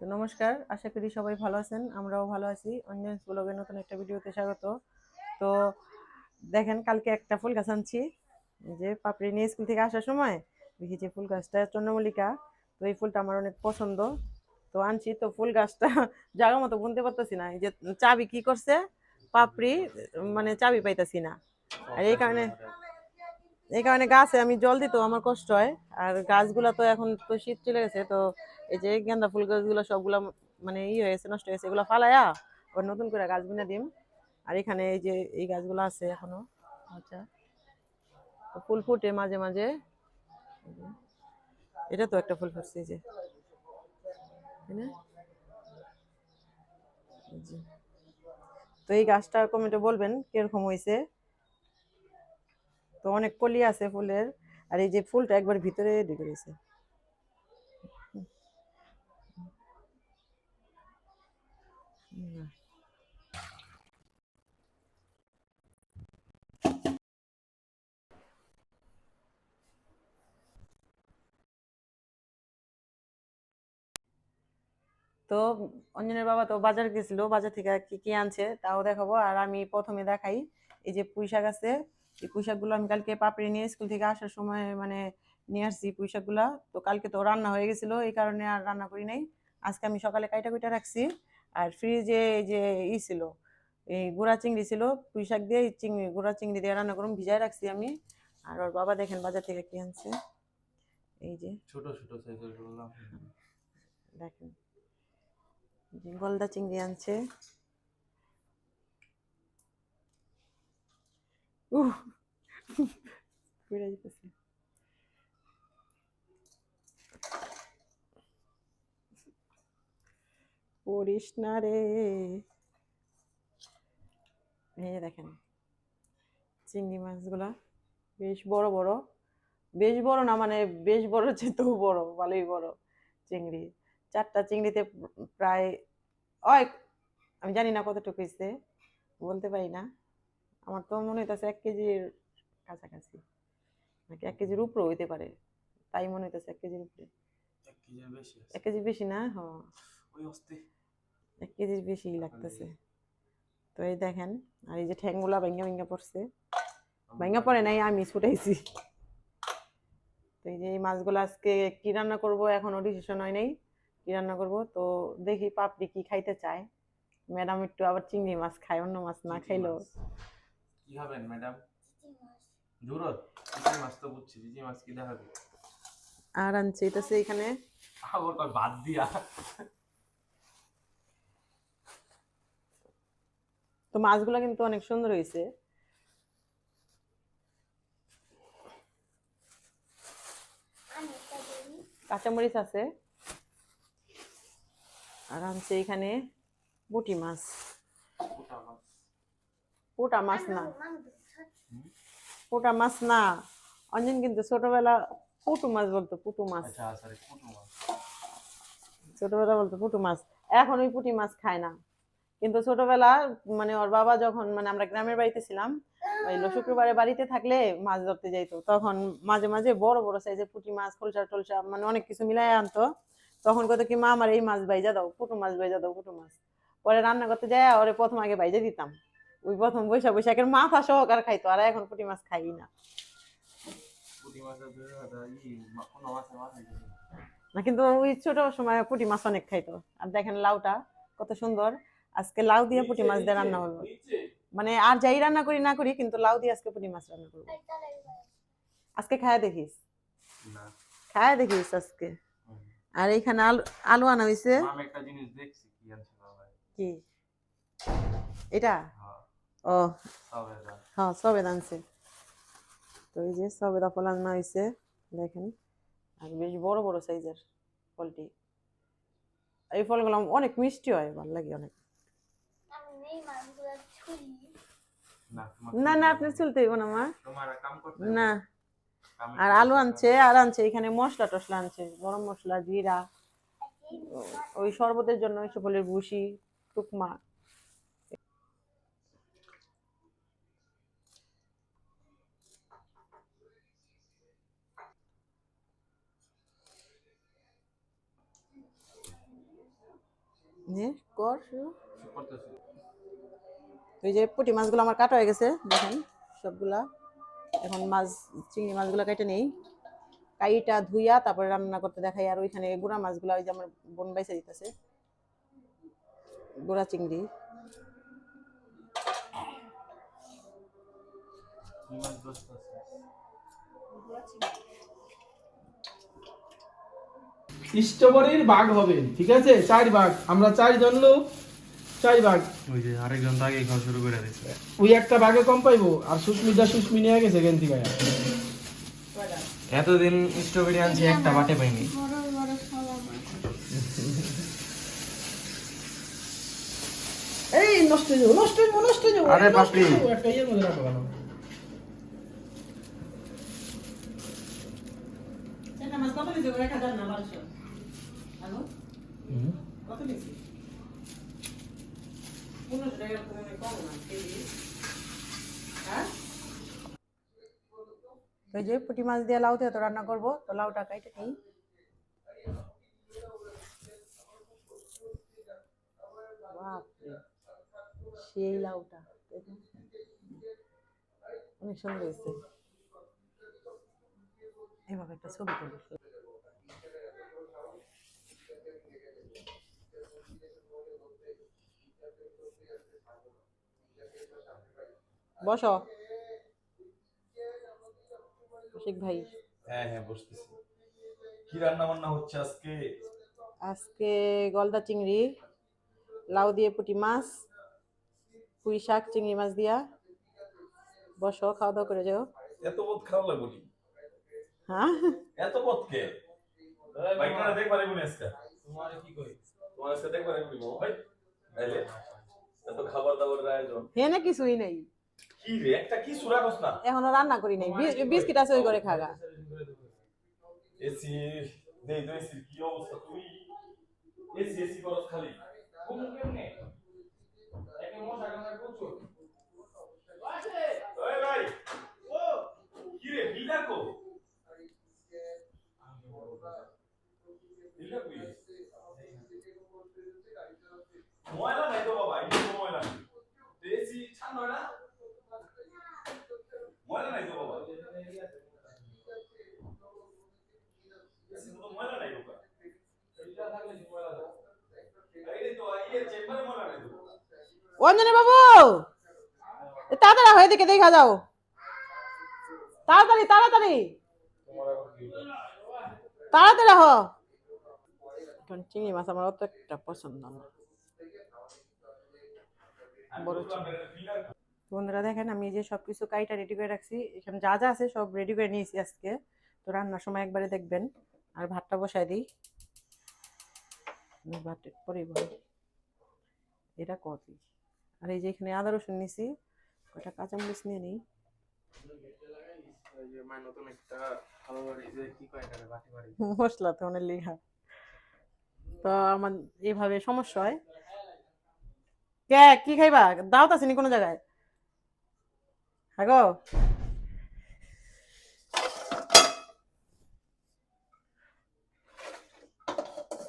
তো নমস্কার, আশা করি সবাই ভালো আছেন, আমরাও ভালো আছি। অঞ্জন ব্লগের নতুন একটা ভিডিওতে স্বাগত। তো দেখেন, কালকে একটা ফুল গাছ আনছি। যে পাপড়ি নিয়ে স্কুল থেকে আসার সময় দেখি যে ফুল গাছটা চন্দ্রমল্লিকা, তো এই ফুলটা আমার অনেক পছন্দ। তো আনছি, তো ফুল গাছটা জায়গা মতো বুনতে পারতেছি না। যে চাবি কি করছে? পাপড়ি মানে চাবি পাইতেছি না। আর এই কারণে এই কারণে গাছে আমি জল দিতেও আমার কষ্ট হয়। আর গাছগুলা তো এখন তো শীত চলে গেছে, তো এই যে গেন্দা ফুল গাছগুলো সবগুলা মানে ই হয়েছে নষ্ট হয়েছে এগুলো ফালায়া আবার নতুন করে গাছ বুনে দিম। আর এখানে এই যে এই গাছগুলো আছে এখনও আচ্ছা। তো ফুল ফুটে মাঝে মাঝে। এটা তো একটা ফুল ফুটছে যে। তো এই গাছটা কমেন্টে বলবেন কীরকম হয়েছে। তো অনেক কলি আছে ফুলের, আর এই যে ফুলটা একবার ভিতরে ঢুকে গেছে। তো অঞ্জনের বাবা তো বাজার গেছিল, বাজার থেকে কি কি আনছে তাও দেখাবো। আর আমি প্রথমে দেখাই এই যে পুঁই শাক আছে, এই পুঁই শাকগুলো আমি কালকে পাপড়ি নিয়ে স্কুল থেকে আসার সময় মানে নিয়ে আসছি পুঁই শাকগুলা। তো কালকে তো রান্না হয়ে গেছিল, এই কারণে আর রান্না করি নাই। আজকে আমি সকালে কাইটা কুইটা রাখছি। আর ফ্রিজে এই যে ই ছিল এই গুঁড়া চিংড়ি ছিল পুঁই শাক দিয়ে চিংড়ি গুঁড়া চিংড়ি দিয়ে রান্না করুন ভিজাই রাখছি আমি আর ওর বাবা দেখেন বাজার থেকে কি আনছে এই যে ছোট ছোট সাইজের দেখেন গলদা চিংড়ি আনছে উহ পুড়ে যেতেছে পড়িস না রে এই দেখেন চিংড়ি মাছগুলা বেশ বড় বড় বেশ বড় না মানে বেশ বড় চেয়েও বড় ভালোই বড় চিংড়ি। চারটা চিংড়িতে প্রায় ওই আমি জানি না কতটুকু হয়েছে বলতে পারি না। আমার তো মনে হইতেছে এক কেজির কাছাকাছি নাকি এক কেজির উপরে হইতে পারে তাই মনে হইতেছে এক কেজির উপরে। এক কেজির বেশি এক কেজি বেশি না? হ্যাঁ এক কেজির বেশি লাগতেছে। তো এই দেখেন আর এই যে ঠ্যাংগুলা ভেঙ্গা ভেঙ্গা পড়ছে। ভেঙ্গা পড়ে নাই আমি ছুটাইছি। তো এই যে এই মাছগুলো আজকে কি রান্না করব এখনও ডিসিশন হয় নাই কি রান্না করব। তো দেখি পাপড়ি কি খাইতে চায়। ম্যাডাম একটু আবার চিংড়ি মাছ খায় অন্য মাছ না খাইলো কি খাবেন ম্যাডাম? জুরত চিচি মাছ তো বুঝছি চিচি মাছ কি দেখাবে? আর আনছে এটা এখানে আবার দিয়া। তো মাছগুলো কিন্তু অনেক সুন্দর হয়েছে। কাঁচামরিচ আছে। আর আনছে এখানে বুটি মাছ। পোটা মাছ। না। পোটা মাছ না। অঞ্জন কিন্তু ছোটবেলা পুটু মাছ বলতো পুটু মাছ। আচ্ছা সরি পুটু মাছ। ছোটবেলা বলতো পুটু মাছ। এখন ওই পুটি মাছ খায় না। কিন্তু ছোটবেলা মানে ওর বাবা যখন মানে আমরা গ্রামের বাড়িতে ছিলাম ওই শুক্রবারে বাড়িতে থাকলে মাছ ধরতে যাইতো। তখন মাঝে মাঝে বড় বড় সাইজের পুঁটি মাছ খোলসা টলসা মানে অনেক কিছু মিলাই আনতো। তখন কত কি মা আমার এই মাছ বাইজা দাও পুটু মাছ বাইজা দাও পুটু মাছ। পরে রান্না করতে যায় ওরে প্রথম আগে বাইজা দিতাম। ওই প্রথম বৈশাখ বৈশাখের মাথা সহকার খাইতো আর এখন পুঁটি মাছ খাই না। না কিন্তু ওই ছোট সময় পুঁটি মাছ অনেক খাইতো। আর দেখেন লাউটা কত সুন্দর। আজকে লাউ দিয়ে পুঁটি মাছ দিয়ে রান্না হলো। মানে আর যাই রান্না করি না করি কিন্তু লাউ দিয়ে আজকে পুঁটি মাছ রান্না করব। আজকে খায়া দেখিস? না। খায়া দেখিস আজকে? আর এইখানে আলু আলু আনা হয়েছে আমি একটা জিনিস দেখছি কি এটা? হ্যাঁ। ও। সবেদা। হ্যাঁ সবেদা আনছে। তো এই যে সবেদা ফল আনা হয়েছে দেখেন। আর বেশ বড় বড় সাইজের ফলটি। এই ফলগুলো অনেক মিষ্টি হয় ভালো লাগে অনেক। না না আপনি। চলতে হইব না মা। আর না। আর আলু আনছে আর আনছে এখানে মশলা টসলা আনছে গরম মশলা জিরা ওই শরবতের জন্য ওই সকলের ভুসি টুকমা। নে কর ওই যে পুঁটি মাছগুলো আমার কাটা হয়ে গেছে, দেখেন সবগুলা। এখন মাছ, চিংড়ি মাছগুলো কেটে নেই। কাইটা ধুইয়া তারপরে রান্না করতে দেখাই, আর ওইখানে গুড়া মাছগুলো ওই যে আমার বোন বাইসে দিতেছে। গুড়া চিংড়ি। স্ট্রবেরির বাঘ হবে ঠিক আছে? চার বাঘ। আমরা চারজন লোক। চার ভাগ ওই যে আরেকজন তো খাওয়া শুরু করে দিচ্ছে ওই একটা ভাগে কম পাইবো আর সুস্মিতা সুস্মি নিয়ে গেছে কেন থেকে। এতদিন স্ট্রবেরি আনছি একটা বাটে পাইনি। এই নষ্ট হয়ে যাব নষ্ট হয়ে নষ্ট হয়ে যাব। আরে বাপরে। একটা ইয়ের মধ্যে রাখো কেন কত নিচে এক হাজার না বারোশো কত নিচে পনেরোশো টাকার তো মনে হয় কম না কেজি হ্যাঁ ওই যে পুঁটি মাছ দিয়ে লাউ দিয়ে তো রান্না করব, তো লাউটা কাইটে নিই। বাপরে, সেই লাউটা অনেক সুন্দর হয়েছে। এভাবে একটা ছবি তুলি। বসো। কৌশিক ভাই। হ্যাঁ হ্যাঁ বসতেছি। কি রান্না বান্না হচ্ছে আজকে? আজকে গলদা চিংড়ি লাউ দিয়ে পুঁটি মাছ পুঁই শাক চিংড়ি মাছ দিয়া। বসো খাওয়া দাওয়া করে যাও। এত বোধ খারাপ লাগবো নি? হ্যাঁ? এত বোধ কে? বাইকটা দেখবারে গুনি আজকে। তোমার কি কই তোমার আজকে দেখবারে গুনি ভাই আয়োজন হেনে কিছুই নেই। কি রে একটা কি সুরা কস না? এখনও রান্না করি নাই। বিস্কিট আছে ওই করে খাগা এসি দেই তো এসির কি অবস্থা তুই? এসি এসি করস খালি। কোন কেমনে? একে মশা কামড়া প্রচুর। ওই ভাই ও কি রে বিদার কো? ময়লা নাই তো বাবা এই তো ময়লা নেই তো ময়লা নাই তো বাবা ময়লা নাই বাবা অঞ্জনী বাবু তাড়াতাড়ি হয়ে দিকে দেখা যাও তাড়াতাড়ি তাড়াতাড়ি তাড়াতাড়ি হ এখন চিংড়ি মাছ আমার অত একটা পছন্দ না বড় বন্ধুরা দেখেন আমি এই যে সবকিছু কাইটা রেডি করে রাখছি। এখানে যা যা আছে সব রেডি করে নিয়েছি আজকে। তো রান্নার সময় একবারে দেখবেন। আর ভাতটা বসাই দিই। ভাতের পরেই বল। এটা কফি। আর এই যে এখানে আদা রসুন নিছি কটা কাঁচামরিচ নিয়ে নিই। মশলা তো অনেক লেখা। তো আমার এইভাবে সমস্যা হয়। কে, কি খাইবা? দাওয়াত আছে নি কোনো জায়গায়? হ্যাঁ গো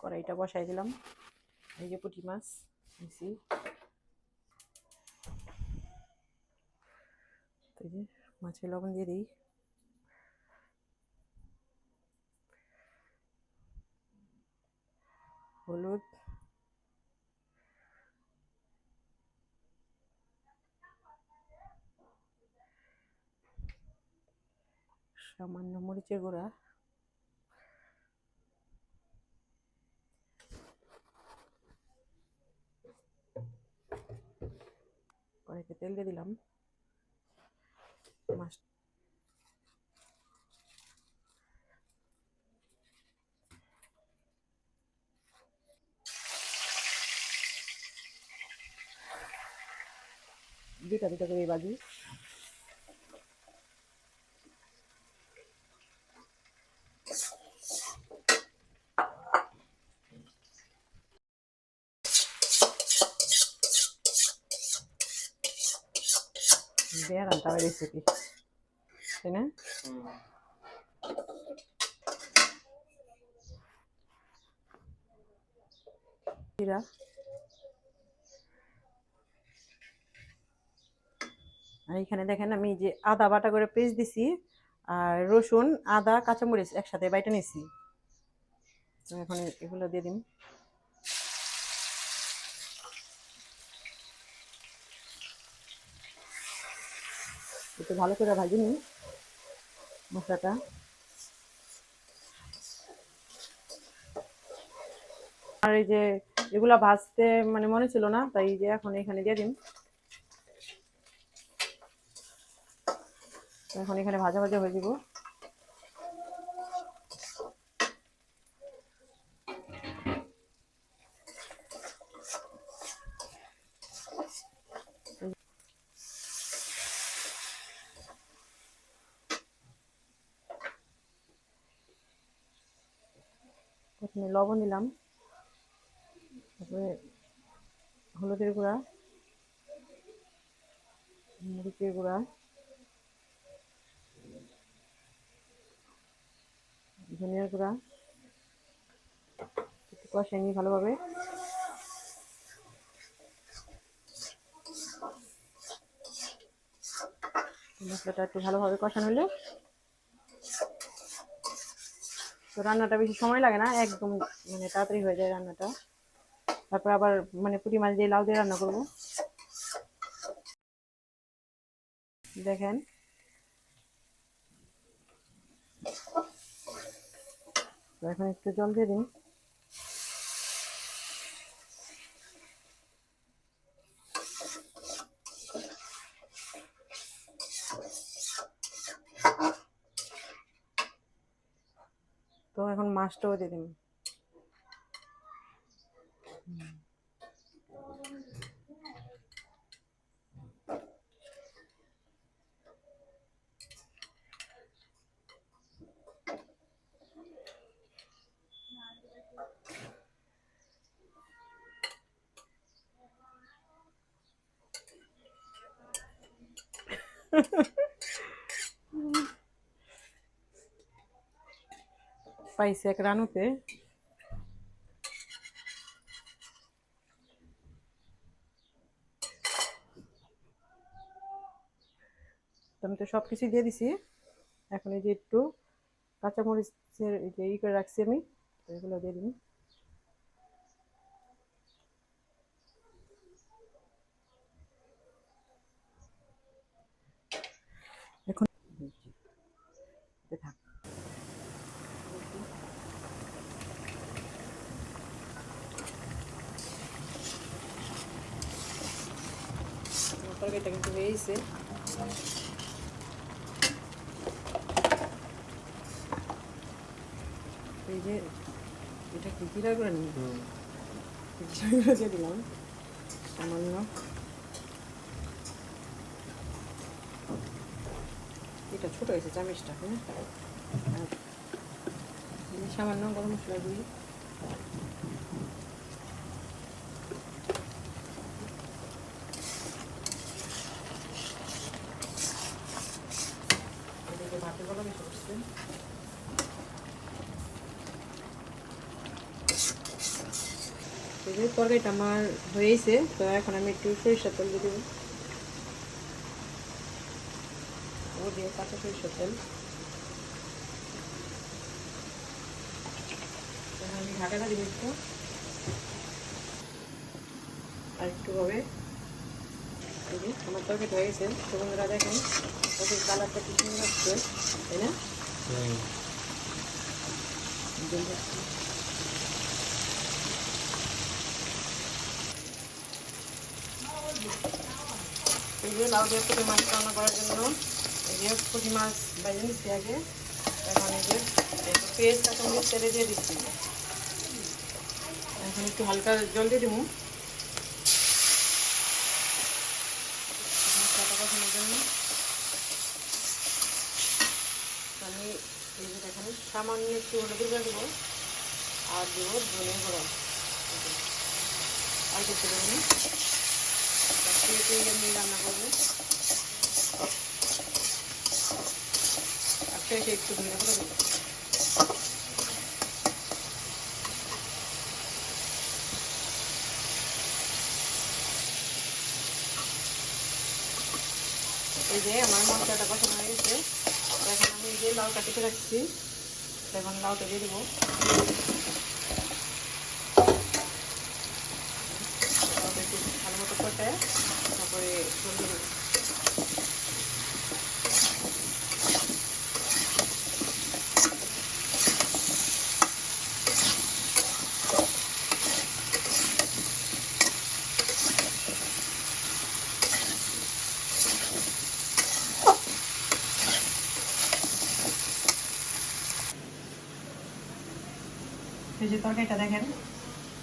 কড়াইটা বসাই দিলাম। এই যে পুঁটি মাছ এই যে লবণ দিয়ে দিই হলুদ সামান্য মরিচের গুঁড়া। কড়াইতে তেল দিয়ে দিলাম। মাছ দুটা দুটা করে বাজি। রেসিপি তাই না জিরা আর এখানে দেখেন আমি যে আদা বাটা করে পেস্ট দিছি আর রসুন, আদা, কাঁচামরিচ একসাথে বাইটা নিছি। এখন এগুলো দিয়ে দিন একটু ভালো করে ভাজি নিই মশলাটা। আর এই যে এগুলা ভাজতে মানে মনে ছিল না, তাই যে এখন এখানে দিয়ে দিন। এখন এখানে ভাজা ভাজা হয়ে দিব লবণ দিলাম। তারপরে হলুদের গুঁড়া, মরিচের গুঁড়া, ধনিয়ার গুঁড়া, একটু কষাই ভালোভাবে। মশলাটা একটু ভালোভাবে কষানো হলে তো রান্নাটা বেশি সময় লাগে না, একদম মানে তাড়াতাড়ি হয়ে যায় রান্নাটা। তারপর আবার মানে পুঁটি মাছ দিয়ে লাউ দিয়ে রান্না করব। দেখেন। এখন একটু জল দিয়ে দিন তো এখন মাছটাও দিয়ে দিন পাইছে এক রানুতে আমি তো সব কিছুই দিয়ে দিছি। এখন এই যে একটু কাঁচামরিচের যে ই করে রাখছি আমি এগুলো দিয়ে দিন এখন এতে থাক তরকারিটা কিন্তু হয়েছে এই যে এটা কি জিরা গুঁড়া নিই গুঁড়া দিয়ে দিলাম সামান্য এটা ছোট হয়েছে চামিচটা হ্যাঁ সামান্য গরম মশলা গুঁড়ি এদিকে ভাতের গলা বেশি করছে এই যে তরকারিটা আমার হয়েছে তো এখন আমি একটু সরিষার তেল দিয়ে দেবো। ও দিয়ে কাঁচা সরিষার তেল। আমি ঢাকাটা দিব একটু আর একটু হবে। আমার তরকারিটা হয়ে গেছে তো বন্ধুরা দেখেন ওদের কালারটা কি সুন্দর আসছে তাই না? যে লাউ দিয়ে পুঁটি মাছ রান্না করার জন্য এই যে পুঁটি মাছ বাইরে নিচ্ছি আগে। এখন এই যে পেস্ট এখন তেলে দিয়ে দিচ্ছি। এখন একটু হালকা জল দিয়ে দেবো। সামান্য একটু হলুদ দেবো। আর দেবো ধনে গুঁড়ো। আর কিছু না আমি রান্না করব একটু ধনে এই যে আমার মশলাটা কষানো হয়ে গেছে এখন আমি যে লাউটা কেটে রাখছি এখন লাউটা দিয়ে দেবো। ভালো মতো কষে যে তরকারিটা দেখেন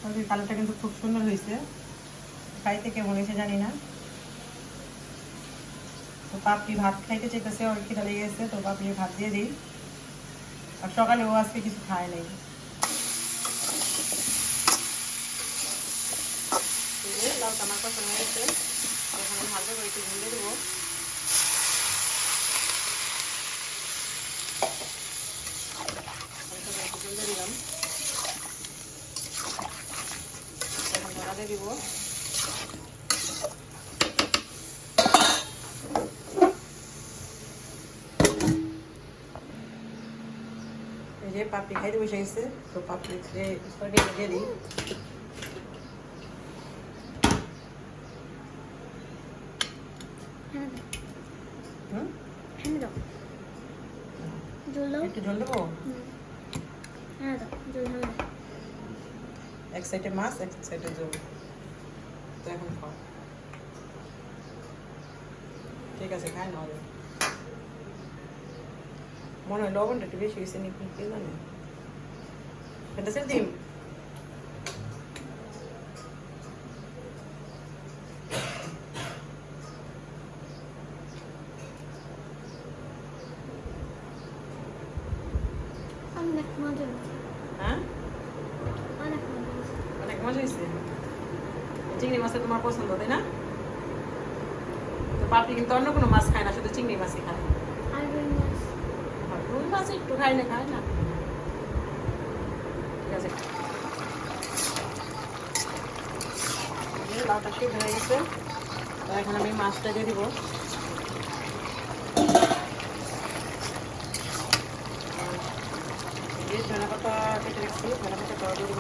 তরকারির কালারটা কিন্তু খুব সুন্দর হয়েছে। খাইতে কেমন হয়েছে জানি না। তো পাপড়ি ভাত খাইতে চাইতেছে ওর খিদা লেগে গেছে তো পাপড়ি ভাত দিয়ে দিই আর সকালে ও আজকে কিছু খায় নাই এই যে লাউটা আমার পছন্দ হয়েছে এখন আমি হালকা করে একটু ঝুলে দেবো হালকা করে একটু ঝুলে দিলাম এখন ধরাতে দিব এই যে পাপড়ি খাইতে বসে গেছে তো পাপড়ি যে তরকারি দিয়ে দিই হ্যাঁ হ্যাঁ এক সাইডে মাছ এক সাইডে জল। তো এখন খাও। ঠিক আছে খাই না হবে মনে হয় লবণটা একটু বেশি হয়েছে নাকি কি জানি এটা সে ডিম অনেক মজা হয়েছে হ্যাঁ অনেক মজা হয়েছে অনেক মজা হয়েছে চিংড়ি মাছটা তোমার পছন্দ তাই না? তো পাপড়ি কিন্তু অন্য কোনো মাছ খায় না শুধু চিংড়ি মাছই খায়। আর রুই মাছ একটু খায় না খায় না। আছে। লাউটা তো এখন আমি মাছটা দিব। ধনে পাতা কেটে রাখছি ধনে পাতা দিব।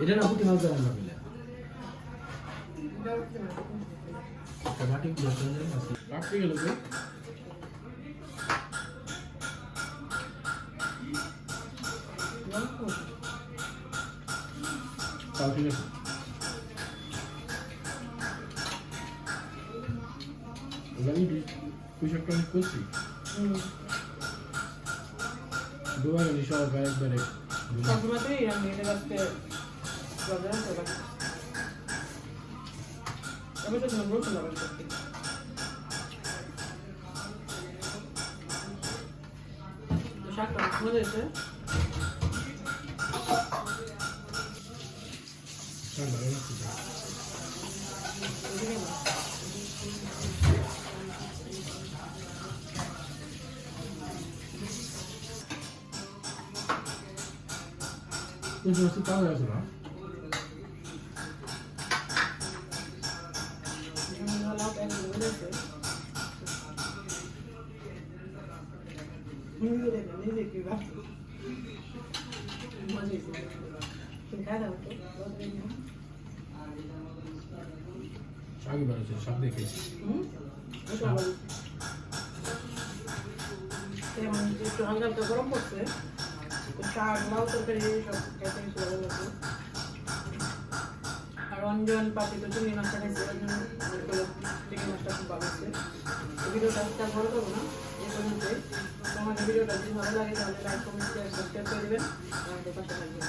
এটা না পুঁটি মাছ রান্না করলে রাখতে গেল তো তাও ঠিক আছে জানি আমি করছি দুবার সব একবারে সবসময়তেই আমি এটা আজকে বাজারে আছে বাকি আমি তো নম্বর করলাম করতে তো শাকটা মজা হয়েছে ঠান্ডা হয়ে গেছে পুঁটি মাছ পাওয়া যাচ্ছে না শাকই বাড়ছে শাক দেখেছি একটু হালকা গরম পড়ছে শাক লাউ তরকারি সব খেতে ভালো লাগছে আর অঞ্জন পাতি তো চিংড়ি মাছটা খাইছে অঞ্জন চিংড়ি মাছটা খুব ভালো হচ্ছে ভিডিওটা আর বড় করব না, এ পর্যন্ত তোমাদের ভিডিওটা যদি ভালো লাগে তাহলে লাইক কমেন্ট শেয়ার সাবস্ক্রাইব করে দেবেন। আমাদের পাশে থাকবেন।